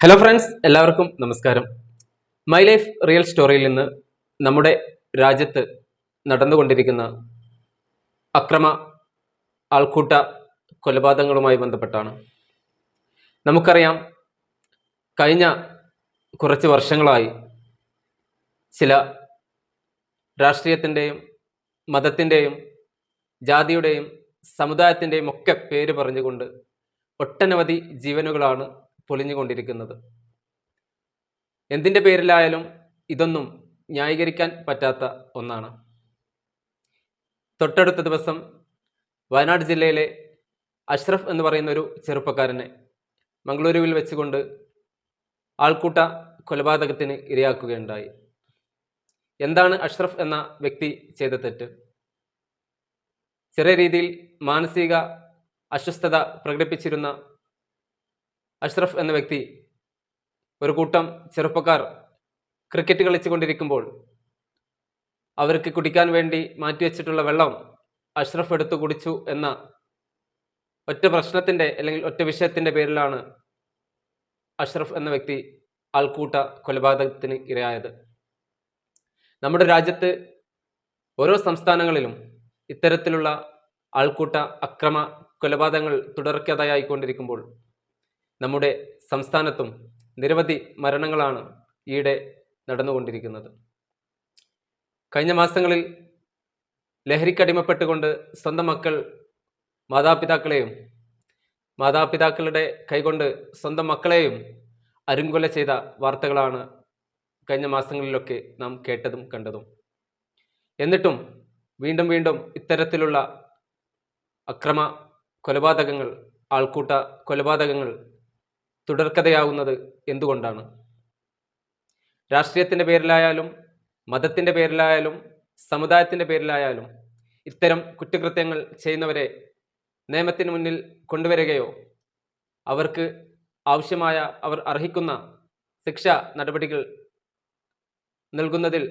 Hello friends എല്ലാവർക്കും നമസ്കാരം. My life real സ്റ്റോറിയിൽ നിന്ന് നമ്മുടെ രാജ്യത്ത് നടന്നുകൊണ്ടിരിക്കുന്ന അക്രമ ആൾക്കൂട്ട കൊലപാതകങ്ങളുമായി ബന്ധപ്പെട്ടാണ്. നമുക്കറിയാം കഴിഞ്ഞ കുറച്ച് വർഷങ്ങളായി ചില രാഷ്ട്രീയത്തിന്റെയും മതത്തിന്റെയും ജാതിയുടെയും സമുദായത്തിന്റെയും ഒക്കെ പേര് പറഞ്ഞുകൊണ്ട് ഒട്ടനവധി ജീവനുകളാണ് പൊലിഞ്ഞുകൊണ്ടിരിക്കുന്നത് എന്തിന്റെ പേരിലായാലും ഇതൊന്നും ന്യായീകരിക്കാൻ പറ്റാത്ത ഒന്നാണ്. തൊട്ടടുത്ത ദിവസം വയനാട് ജില്ലയിലെ അഷ്റഫ് എന്ന് പറയുന്ന ഒരു ചെറുപ്പക്കാരനെ മംഗളൂരുവിൽ വെച്ചുകൊണ്ട് ആൾക്കൂട്ട കൊലപാതകത്തിന് ഇരയാക്കുകയുണ്ടായി. എന്താണ് അഷ്റഫ് എന്ന വ്യക്തി ചെയ്ത തെറ്റ്? ചെറിയ രീതിയിൽ മാനസിക അസ്വസ്ഥത പ്രകടിപ്പിച്ചിരുന്ന അഷ്റഫ് എന്ന വ്യക്തി ഒരു കൂട്ടം ചെറുപ്പക്കാർ ക്രിക്കറ്റ് കളിച്ചുകൊണ്ടിരിക്കുമ്പോൾ അവർക്ക് കുടിക്കാൻ വേണ്ടി മാറ്റിവെച്ചിട്ടുള്ള വെള്ളം അഷ്റഫ് എടുത്തു കുടിച്ചു എന്ന ഒറ്റ പ്രശ്നത്തിന്റെ അല്ലെങ്കിൽ ഒറ്റ വിഷയത്തിന്റെ പേരിലാണ് അഷ്റഫ് എന്ന വ്യക്തി ആൾക്കൂട്ട കൊലപാതകത്തിന് ഇരയായത്. നമ്മുടെ രാജ്യത്ത് ഓരോ സംസ്ഥാനങ്ങളിലും ഇത്തരത്തിലുള്ള ആൾക്കൂട്ട അക്രമ കൊലപാതകങ്ങൾ തുടർക്കഥയായിക്കൊണ്ടിരിക്കുമ്പോൾ നമ്മുടെ സംസ്ഥാനത്തും നിരവധി മരണങ്ങളാണ് ഈയിടെ നടന്നുകൊണ്ടിരിക്കുന്നത്. കഴിഞ്ഞ മാസങ്ങളിൽ ലഹരിക്കടിമപ്പെട്ടുകൊണ്ട് സ്വന്തം മക്കൾ മാതാപിതാക്കളെയും മാതാപിതാക്കളുടെ കൈകൊണ്ട് സ്വന്തം മക്കളെയും അരുങ്കൊല ചെയ്ത വാർത്തകളാണ് കഴിഞ്ഞ മാസങ്ങളിലൊക്കെ നാം കേട്ടതും കണ്ടതും. എന്നിട്ടും വീണ്ടും വീണ്ടും ഇത്തരത്തിലുള്ള അക്രമ കൊലപാതകങ്ങൾ ആൾക്കൂട്ട കൊലപാതകങ്ങൾ തുടർക്കഥയാവുന്നത് എന്തുകൊണ്ടാണ്? രാഷ്ട്രീയത്തിന്റെ പേരിലായാലും മതത്തിന്റെ പേരിലായാലും സമുദായത്തിന്റെ പേരിലായാലും ഇത്തരം കുറ്റകൃത്യങ്ങൾ ചെയ്യുന്നവരെ നിയമത്തിന് മുന്നിൽ കൊണ്ടുവരികയോ അവർക്ക് ആവശ്യമായ അവർ അർഹിക്കുന്ന ശിക്ഷ നടപടികൾ നൽകുന്നതിൽ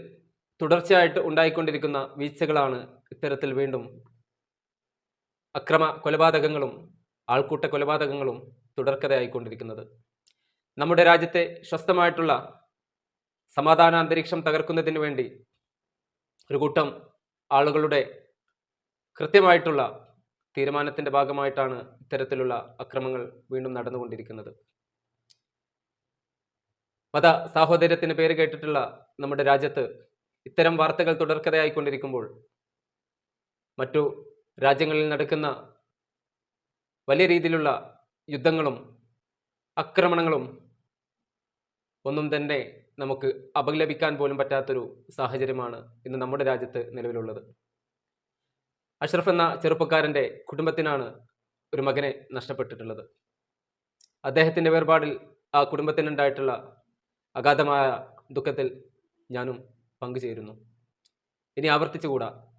തുടർച്ചയായിട്ട് ഉണ്ടായിക്കൊണ്ടിരിക്കുന്ന വീഴ്ചകളാണ് ഇത്തരത്തിൽ വീണ്ടും അക്രമ കൊലപാതകങ്ങളും ആൾക്കൂട്ട കൊലപാതകങ്ങളും തുടർക്കഥയായിക്കൊണ്ടിരിക്കുന്നത്. നമ്മുടെ രാജ്യത്തെ സ്വസ്ഥമായിട്ടുള്ള സമാധാന അന്തരീക്ഷം തകർക്കുന്നതിന് വേണ്ടി ഒരു കൂട്ടം ആളുകളുടെ കൃത്യമായിട്ടുള്ള തീരുമാനത്തിന്റെ ഭാഗമായിട്ടാണ് ഇത്തരത്തിലുള്ള അക്രമങ്ങൾ വീണ്ടും നടന്നുകൊണ്ടിരിക്കുന്നത്. മത സാഹോദര്യത്തിന് പേര് കേട്ടിട്ടുള്ള നമ്മുടെ രാജ്യത്ത് ഇത്തരം വാർത്തകൾ തുടർക്കഥയായിക്കൊണ്ടിരിക്കുമ്പോൾ മറ്റു രാജ്യങ്ങളിൽ നടക്കുന്ന വലിയ രീതിയിലുള്ള യുദ്ധങ്ങളും ആക്രമണങ്ങളും ഒന്നും തന്നെ നമുക്ക് അപലപിക്കാൻ പോലും പറ്റാത്തൊരു സാഹചര്യമാണ് ഇന്ന് നമ്മുടെ രാജ്യത്ത് നിലവിലുള്ളത്. അഷ്റഫ് എന്ന ചെറുപ്പക്കാരന്റെ കുടുംബത്തിനാണ് ഒരു മകനെ നഷ്ടപ്പെട്ടിട്ടുള്ളത്. അദ്ദേഹത്തിന്റെ വേർപാടിൽ ആ കുടുംബത്തിനുണ്ടായിട്ടുള്ള അഗാധമായ ദുഃഖത്തിൽ ഞാനും പങ്കുചേരുന്നു. ഇനി ആവർത്തിച്ചുകൂടാ.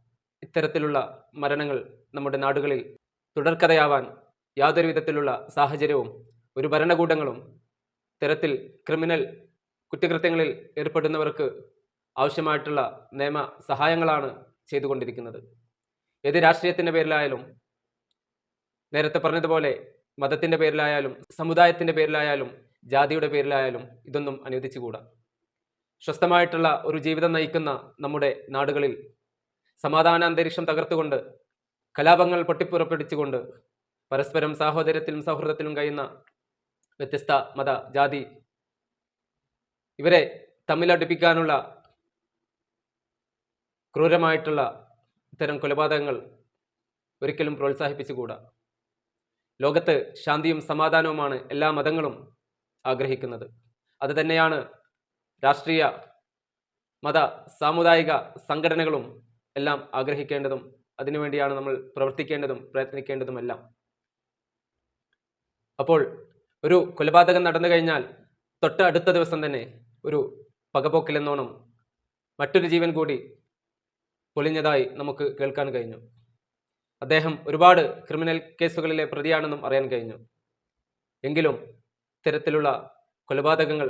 ഇത്തരത്തിലുള്ള മരണങ്ങൾ നമ്മുടെ നാടുകളിൽ തുടർക്കഥയാവാൻ യാതൊരു വിധത്തിലുള്ള സാഹചര്യവും ഒരു ഭരണകൂടങ്ങളും തരത്തിൽ ക്രിമിനൽ കുറ്റകൃത്യങ്ങളിൽ ഏർപ്പെടുന്നവർക്ക് ആവശ്യമായിട്ടുള്ള നിയമ സഹായങ്ങളാണ് ചെയ്തുകൊണ്ടിരിക്കുന്നത്. ഏത് രാഷ്ട്രീയത്തിന്റെ പേരിലായാലും നേരത്തെ പറഞ്ഞതുപോലെ മതത്തിന്റെ പേരിലായാലും സമുദായത്തിന്റെ പേരിലായാലും ജാതിയുടെ പേരിലായാലും ഇതൊന്നും അനുവദിച്ചുകൂടാ. സ്വസ്ഥമായിട്ടുള്ള ഒരു ജീവിതം നയിക്കുന്ന നമ്മുടെ നാടുകളിൽ സമാധാന അന്തരീക്ഷം തകർത്തുകൊണ്ട് കലാപങ്ങൾ പൊട്ടിപ്പുറപ്പെടുവിച്ചുകൊണ്ട് പരസ്പരം സാഹോദര്യത്തിലും സൗഹൃദത്തിലും കഴിയുന്ന വ്യത്യസ്ത മത ജാതി ഇവരെ തമ്മിലടുപ്പിക്കാനുള്ള ക്രൂരമായിട്ടുള്ള ഇത്തരം കൊലപാതകങ്ങൾ ഒരിക്കലും പ്രോത്സാഹിപ്പിച്ചുകൂടാ. ലോകത്ത് ശാന്തിയും സമാധാനവുമാണ് എല്ലാ മതങ്ങളും ആഗ്രഹിക്കുന്നത്. അത് തന്നെയാണ് രാഷ്ട്രീയ മത സാമുദായിക സംഘടനകളും എല്ലാം ആഗ്രഹിക്കേണ്ടതും അതിനുവേണ്ടിയാണ് നമ്മൾ പ്രവർത്തിക്കേണ്ടതും പ്രയത്നിക്കേണ്ടതുമെല്ലാം. അപ്പോൾ ഒരു കൊലപാതകം നടന്നു കഴിഞ്ഞാൽ തൊട്ട് അടുത്ത ദിവസം തന്നെ ഒരു പകപോക്കിലെന്നോണം മറ്റൊരു ജീവൻ കൂടി പൊളിഞ്ഞതായി നമുക്ക് കേൾക്കാൻ കഴിഞ്ഞു. അദ്ദേഹം ഒരുപാട് ക്രിമിനൽ കേസുകളിലെ പ്രതിയാണെന്നും അറിയാൻ കഴിഞ്ഞു. എങ്കിലും ഇത്തരത്തിലുള്ള കൊലപാതകങ്ങൾ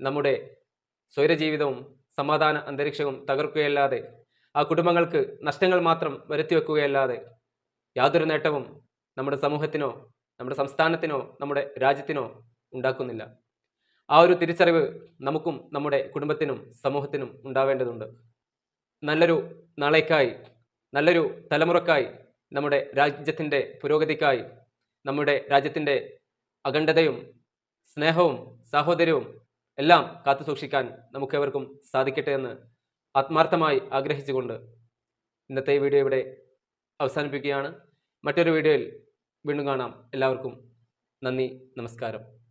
നമ്മുടെ സ്വൈരജീവിതവും സമാധാന അന്തരീക്ഷവും തകർക്കുകയല്ലാതെ ആ കുടുംബങ്ങൾക്ക് നഷ്ടങ്ങൾ മാത്രം വരുത്തിവെക്കുകയല്ലാതെ യാതൊരു നേട്ടവും നമ്മുടെ സമൂഹത്തിനോ നമ്മുടെ സംസ്ഥാനത്തിനോ നമ്മുടെ രാജ്യത്തിനോ ഉണ്ടാക്കുന്നില്ല. ആ ഒരു തിരിച്ചറിവ് നമുക്കും നമ്മുടെ കുടുംബത്തിനും സമൂഹത്തിനും ഉണ്ടാവേണ്ടതുണ്ട്. നല്ലൊരു നാളേക്കായി നല്ലൊരു തലമുറക്കായി നമ്മുടെ രാജ്യത്തിന്റെ പുരോഗതിക്കായി നമ്മുടെ രാജ്യത്തിന്റെ അഖണ്ഡതയും സ്നേഹവും സാഹോദര്യവും എല്ലാം കാത്തു സൂക്ഷിക്കാൻ നമുക്കേവർക്കും സാധിക്കട്ടെ എന്ന് ആത്മാർത്ഥമായി ആഗ്രഹിച്ചുകൊണ്ട് ഇന്നത്തെ വീഡിയോ ഇവിടെ അവസാനിപ്പിക്കുകയാണ്. മറ്റൊരു വീഡിയോയിൽ വീണ്ടും കാണാം. എല്ലാവർക്കും നന്ദി നമസ്കാരം.